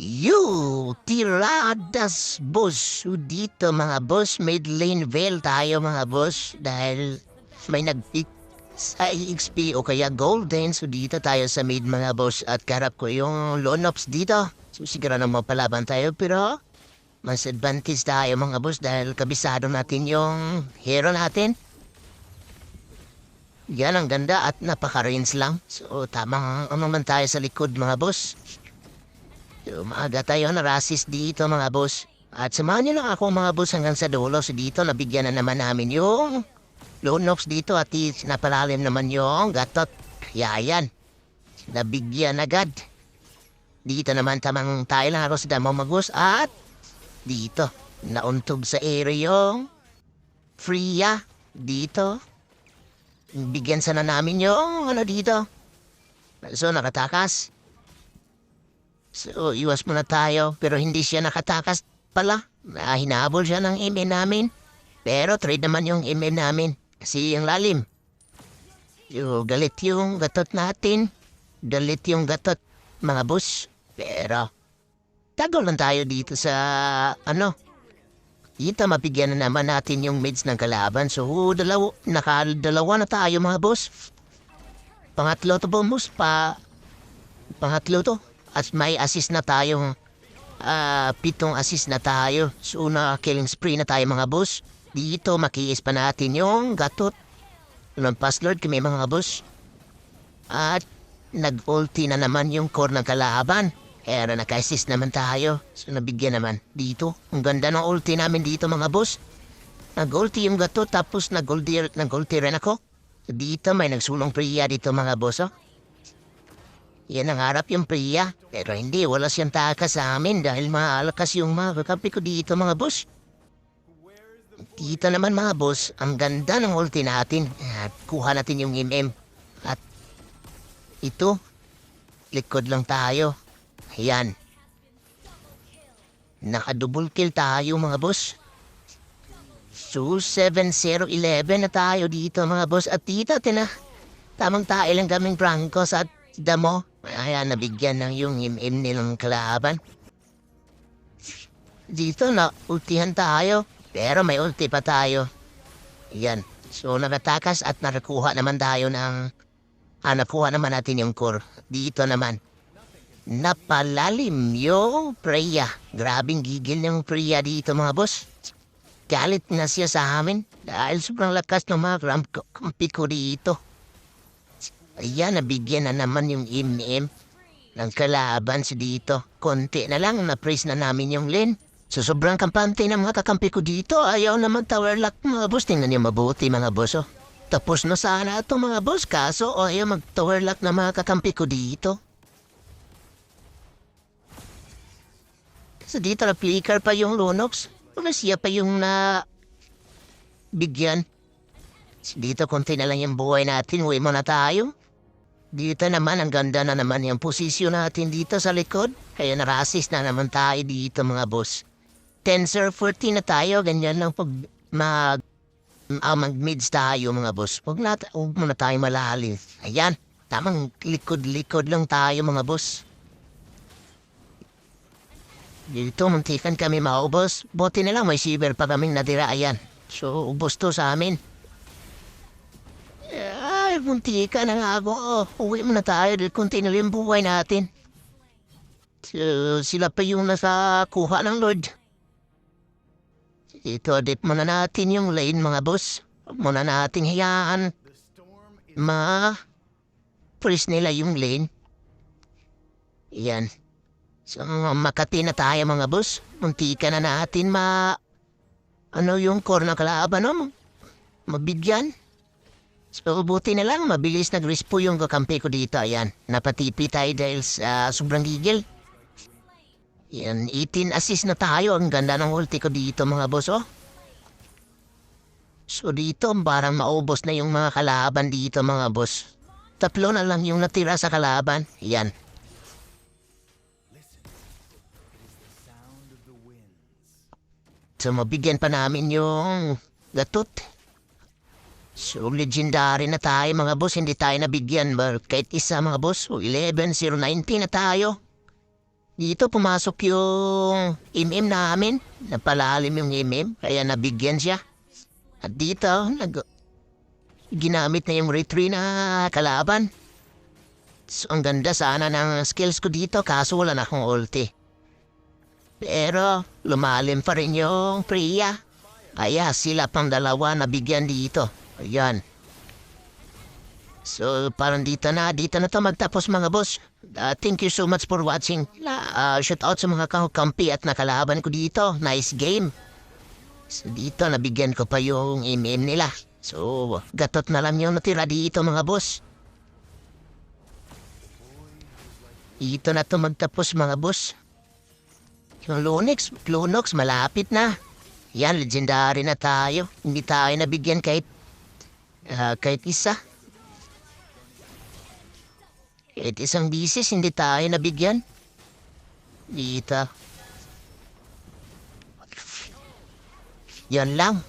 You, tiradas boss. Dito mga boss, mid lane veil tayo mga boss dahil may nag-pick sa EXP o kaya golden. So dito tayo sa mid mga boss at karap ko yung lone ops dito. So siguro na mapalaban tayo pero mas advantage tayo mga boss dahil kabisado natin yung hero natin. Yan ang ganda at napaka-range lang. So tamang ano man tayo sa likod mga boss. So, maaga tayo na rasis dito mga boss. At samahan niyo lang ako mga boss hanggang sa dulo. So dito nabigyan na naman namin yung lone ops dito at napalalim naman yung gatot. Yayan. Nabigyan agad. Dito naman tamang tayo lang ako sa boss. At dito nauntog sa area yung Freya. Dito. Bigyan sana namin yung ano dito. So nakatakas. So, iwas muna tayo. Pero hindi siya nakatakas pala. Ah, hinahabol siya ng email namin. Pero trade naman yung email namin. Kasi yung lalim. Yung galit yung gatot natin. Galit yung gatot, mga boss. Pero, tago lang tayo dito sa, ano, Dito mabigyan na naman natin yung mids ng kalaban. So, dalaw, nakadalawa na tayo mga boss. Pangatlo to boss pa. Pangatlo to. At may assist na tayong ah, pitong assist na tayo. So, na killing spree na tayo mga boss. Dito makiis pa natin yung gatot. Ng pass lord kami mga boss. At nag-ulti na naman yung core ng kalaban. Na naka-assist naman tayo. So nabigyan naman dito. Ang ganda ng ulti namin dito mga boss. Nag-ulti yung gato tapos nag-ulti, nag-ulti rin ako. Dito may nagsulong priya dito mga boss oh. Yan ang harap yung priya. Pero hindi, wala siyang takas sa amin dahil maalakas yung mga ko dito mga boss. Dito naman mga boss, ang ganda ng ulti natin. At kuha natin yung MM. At ito, likod lang tayo. Ayan. Naka-double kill tayo mga boss. So, 7-0-11 na tayo dito mga boss. At dito, tina, tamang tayo lang kaming Francos at damo. Ayan, nabigyan ng yung MM nilang kalaban. Dito na, ultihan tayo. Pero may ulti pa tayo. Yan. So, nakatakas at nakakuha naman tayo ng... Ah, nakuha naman natin yung core. Dito naman. Napalalim yung Freya. Grabing gigil ng Freya dito mga boss. Galit na siya sa amin dahil sobrang lakas ng mga ram ko, kampi ko dito. Ayan, nabigyan na naman yung MM ng kalaban si dito. Konti na lang, na-praise na namin yung lane. So sobrang kampante ng mga kakampi ko dito, ayaw naman tower lock mga boss. Tingnan niyo mabuti mga boss oh. Tapos na sana ito mga boss, kaso ayaw mag-tower lock na mga kakampi ko dito. So dito na flicker pa yung Lunox. Wala siya pa yung na bigyan. Dito konti na lang yung buhay natin. Uwi mo na tayo. Dito naman, ang ganda na naman yung posisyon natin dito sa likod. Kaya narasis na naman tayo dito mga boss. Tensor 14 na tayo. Ganyan lang pag mag, ah, mag-mids tayo mga boss. Huwag, na, huwag muna tayo malalim. Ayan, tamang likod-likod lang tayo mga boss. Dito, muntikan kami maubos. Buti na lang may silver pa kaming nadira, ayan. So, ubos to sa amin. Ay, muntikan na nga ako. Oh, uwi muna tayo dahil kunti na lang buhay natin. So, sila pa yung nasa kuha ng Lord. Ito, dip muna natin yung lane, mga boss. Muna nating hayaan. Ma, press nila yung lane. Yan. So, Makati na tayo mga boss. Muntika na natin ma... Ano yung core ng kalaban, no? Mabigyan. So, buti na lang. Mabilis nag-respo yung kakampi ko dito. Ayan. Napatipi tayo dahil sa sobrang gigil. Yan, 18 assist na tayo. Ang ganda ng ulti ko dito, mga boss, oh. So, dito, parang maubos na yung mga kalaban dito, mga boss. Tatlo na lang yung natira sa kalaban. Yan. So, mabigyan pa namin yung gatot. So, legendary na tayo mga boss. Hindi tayo nabigyan. But kahit isa mga boss. So, 11, 0, 19 na tayo. Dito pumasok yung imim namin. Napalalim yung imim, kaya nabigyan siya. At dito, nag ginamit na yung retry na kalaban. So, ang ganda sana ng skills ko dito, kaso wala na akong ulti. Pero, lumalim pa rin yung Priya. Kaya sila pang dalawa nabigyan dito. Ayan. So, parang dito na, dito na to magtapos mga boss. Uh, thank you so much for watching. Uh, shout out sa mga kakampi at nakalaban ko dito. Nice game. So, dito, nabigyan ko pa yung MM nila. So, gatot na lang yung natira dito mga boss. Dito na to magtapos mga boss. Yung Lunix, Lunox, malapit na. Yan, legendary na tayo. Hindi tayo nabigyan kahit, ah, kahit isa. Kahit isang bisis, hindi tayo nabigyan. Dito. Yan lang.